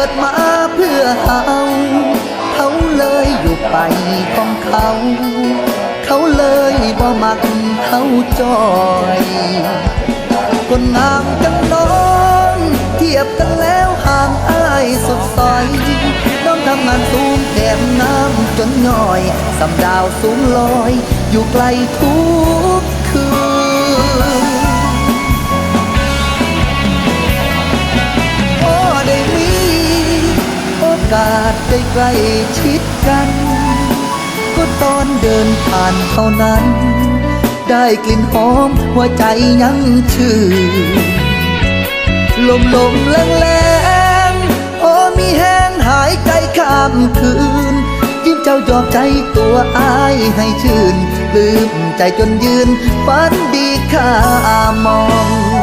ิดมาเพื่อเฮาเขาเลยอยู่ไปของเขา เขาเลยบ่มักเขาจอยคนงามจังน้องเทียบกันแล้วห่างอายสุดซอยน้องทำงานสูงแถมน้ำจนย่อยสำดาวสูงลอย อยู่ไกลทุ ได้ใกล้ชิดกัน ก็ตอนเดินผ่านเท่านั้น ได้กลิ่นหอมหัวใจยังชื่นลมลมแรงแรงโอ้มีแห้งหายใจข้ามคืน ยิ้มเจ้ายอมใจตัวอายให้ชื่นลืมใจจนยืนฝันดีข้ามอง